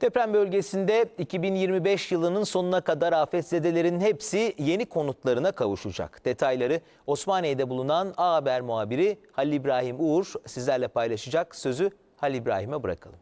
Deprem bölgesinde 2025 yılının sonuna kadar afetzedelerin hepsi yeni konutlarına kavuşacak. Detayları Osmaniye'de bulunan A Haber muhabiri Halil İbrahim Uğur sizlerle paylaşacak. Sözü Halil İbrahim'e bırakalım.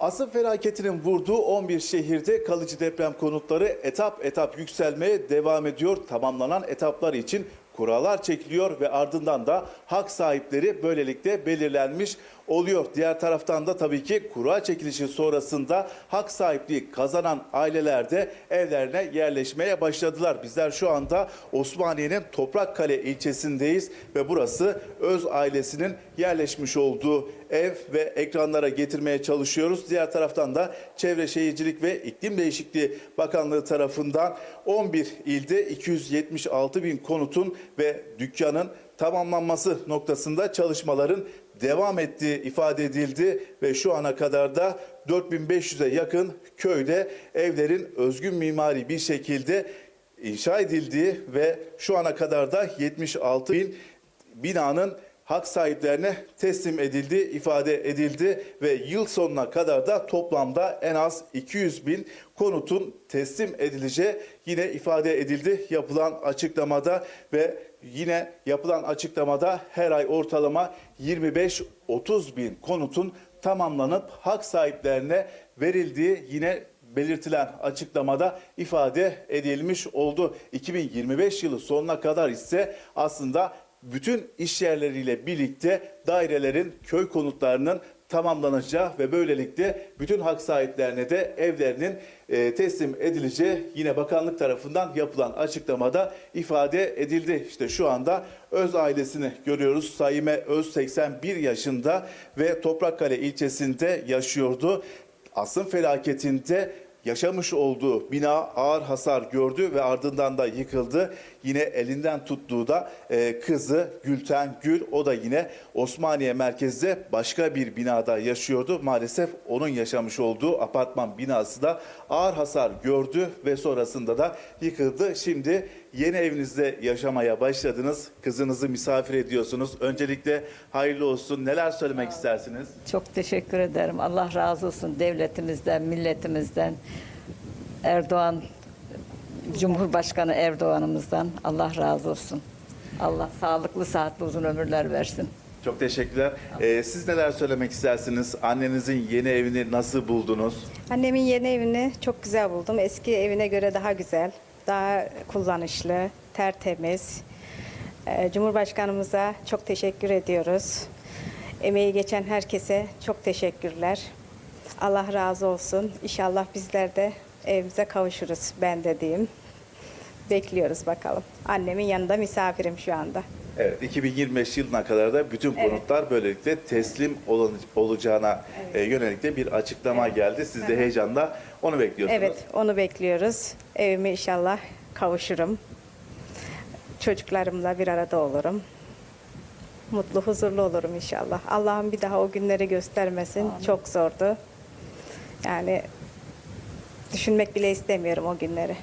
Asıl felaketinin vurduğu 11 şehirde kalıcı deprem konutları etap etap yükselmeye devam ediyor. Tamamlanan etaplar için kurallar çekiliyor ve ardından da hak sahipleri böylelikle belirlenmiş oluyor. Diğer taraftan da tabii ki kura çekilişi sonrasında hak sahipliği kazanan aileler de evlerine yerleşmeye başladılar. Bizler şu anda Osmaniye'nin Toprakkale ilçesindeyiz ve burası Öz ailesinin yerleşmiş olduğu ev ve ekranlara getirmeye çalışıyoruz. Diğer taraftan da Çevre Şehircilik ve İklim Değişikliği Bakanlığı tarafından 11 ilde 276 bin konutun ve dükkanın tamamlanması noktasında çalışmaların devam ettiği ifade edildi ve şu ana kadar da 4500'e yakın köyde evlerin özgün mimari bir şekilde inşa edildiği ve şu ana kadar da 76 bin binanın hak sahiplerine teslim edildi, ifade edildi ve yıl sonuna kadar da toplamda en az 200 bin konutun teslim edileceği yine ifade edildi yapılan açıklamada ve yine yapılan açıklamada her ay ortalama 25-30 bin konutun tamamlanıp hak sahiplerine verildiği yine belirtilen açıklamada ifade edilmiş oldu. 2025 yılı sonuna kadar ise aslında bütün iş yerleriyle birlikte dairelerin köy konutlarının tamamlanacağı ve böylelikle bütün hak sahiplerine de evlerinin e, teslim edileceği yine bakanlık tarafından yapılan açıklamada ifade edildi. İşte şu anda Öz ailesini görüyoruz. Saime Öz 81 yaşında ve Toprakkale ilçesinde yaşıyordu. Asrın felaketinde yaşamış olduğu bina ağır hasar gördü ve ardından da yıkıldı. Yine elinden tuttuğu da e, kızı Gülten Gül o da yine Osmaniye merkezde başka bir binada yaşıyordu. Maalesef onun yaşamış olduğu apartman binası da ağır hasar gördü ve sonrasında da yıkıldı. Şimdi yeni evinizde yaşamaya başladınız. Kızınızı misafir ediyorsunuz. Öncelikle hayırlı olsun. Neler söylemek istersiniz? Çok teşekkür ederim. Allah razı olsun devletimizden, milletimizden, Erdoğan, Cumhurbaşkanı Erdoğan'ımızdan Allah razı olsun. Allah sağlıklı, sıhhatli uzun ömürler versin. Çok teşekkürler. Ee, siz neler söylemek istersiniz? Annenizin yeni evini nasıl buldunuz? Annemin yeni evini çok güzel buldum. Eski evine göre daha güzel, daha kullanışlı, tertemiz. Ee, Cumhurbaşkanımıza çok teşekkür ediyoruz. Emeği geçen herkese çok teşekkürler. Allah razı olsun. İnşallah bizler de evimize kavuşuruz ben de diyeyim. Bekliyoruz bakalım. Annemin yanında misafirim şu anda. Evet, 2025 yılına kadar da bütün konutlar böylelikle teslim olan- olacağına e, yönelik de bir açıklama geldi. Siz de heyecanla onu bekliyorsunuz. Evet, onu bekliyoruz. Evime inşallah kavuşurum. Çocuklarımla bir arada olurum. Mutlu, huzurlu olurum inşallah. Allah'ım bir daha o günleri göstermesin. Çok zordu. Yani düşünmek bile istemiyorum o günleri.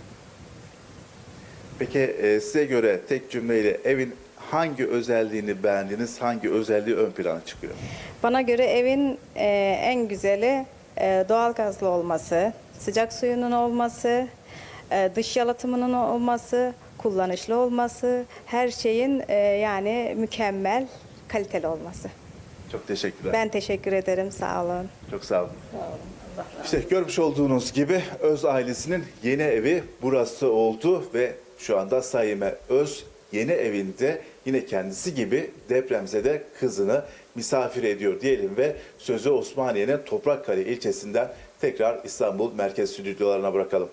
Peki e, size göre tek cümleyle evin hangi özelliğini beğendiniz, hangi özelliği ön plana çıkıyor? Bana göre evin e, en güzeli e, doğal gazlı olması, sıcak suyunun olması, e, dış yalıtımının olması, kullanışlı olması, her şeyin e, yani mükemmel, kaliteli olması. Çok teşekkürler. Ben teşekkür ederim, sağ olun. Çok sağ olun. İşte görmüş olduğunuz gibi Öz ailesinin yeni evi burası oldu ve şu anda Saime Öz yeni evinde yine kendisi gibi depremzede kızını misafir ediyor diyelim ve sözü Osmaniye'nin Toprakkale ilçesinden tekrar İstanbul merkez stüdyolarına bırakalım.